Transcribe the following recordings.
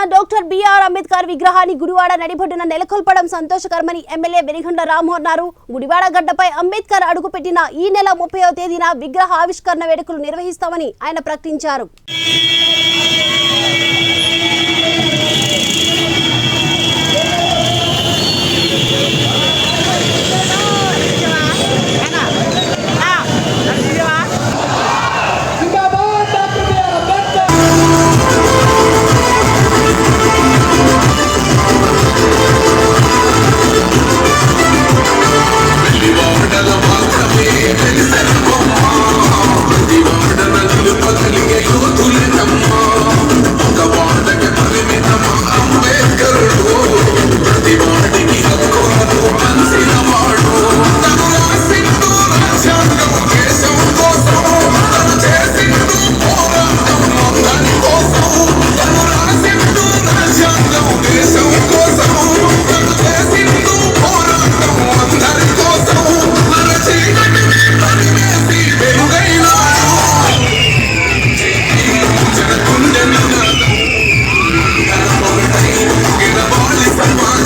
ఉన్న doctor BR Ambedkar విగ్రహాన్ని గుడివాడ నడిబొడ్డున నెలకొల్పడం సంతోషకరమని ఎమ్మెల్యే వెలిగొండ రాము అన్నారు. గుడివాడ గడ్డపై అంబేద్కర్ అడుగుపెట్టిన ఈ నెల ముప్పై తేదీన విగ్రహ ఆవిష్కరణ వేడుకలు నిర్వహిస్తామని ఆయన ప్రకటించారు.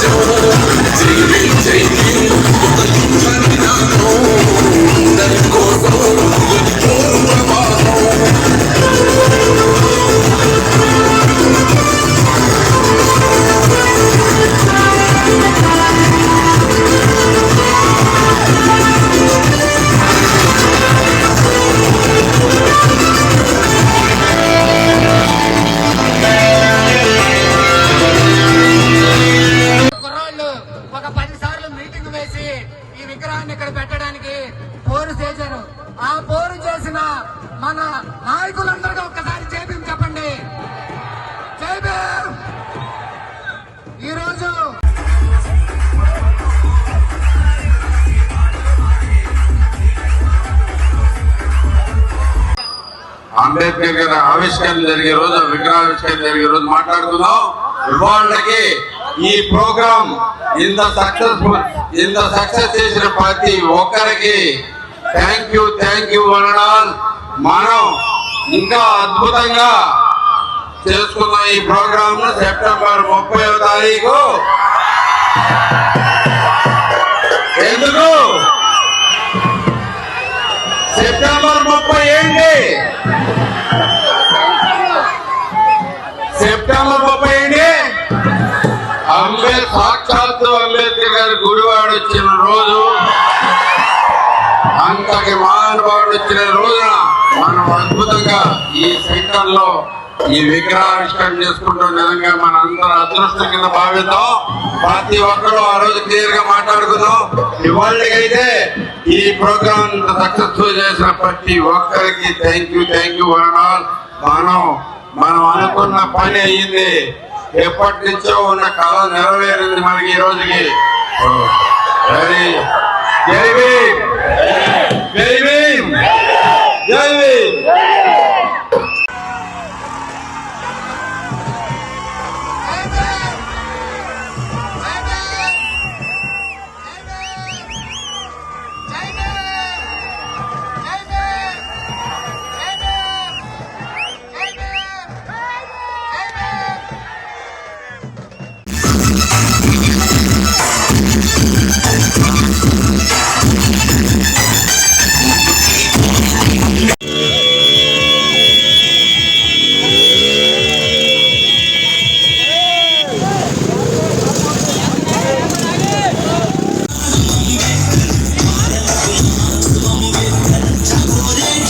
Take me, take me. చేసి ఈ విగ్రహాన్ని ఇక్కడ పెట్టడానికి పోరు చేశారు. ఆ పోరు చేసిన మన నాయకులందరికీ ఒక్కసారి చేపి చెప్పండి. జై ఈరోజు అంబేద్కర్ గారి ఆవిష్కరణ జరిగే రోజు విగ్రహావిష్కరణ జరిగే రోజు మాట్లాడుతున్నాం వాళ్ళకి ఈ ప్రోగ్రామ్ ఇంత సక్సెస్ఫుల్ ఇంత సక్సెస్ చేసిన ప్రతి ఒక్కరికి థ్యాంక్ యూ థ్యాంక్ యూ అనడాల్ మనం ఇంకా అద్భుతంగా చేసుకున్న ఈ ప్రోగ్రామ్ను సెప్టెంబర్ ముప్పై తారీఖు. ఎందుకు? సెప్టెంబర్ ముప్పై ఏంటి? సెప్టెంబర్ సాక్షాత్తు అంబేద్కర్ గారి గుడివాడు వచ్చిన రోజు అంతటి మహానుభావుడు వచ్చిన రోజున మనం అద్భుతంగా ఈ సెంటర్లో ఈ విగ్రహావిష్కరణ చేసుకుంటున్న నిజంగా మన అందరూ అదృష్టం కింద భావిద్దాం. ప్రతి ఒక్కరు ఆ రోజు క్లియర్గా మాట్లాడుకుందాం. ఇవాళకైతే ఈ ప్రోగ్రామ్ సక్సెస్ఫుల్ చేసిన ప్రతి ఒక్కరికి థ్యాంక్ యూ థ్యాంక్ యూ మనం మనం అనుకున్న పని అయ్యింది. ఎప్పటి నుంచో ఉన్న కళ నెరవేరింది మనకి ఈ రోజుకి. జై జై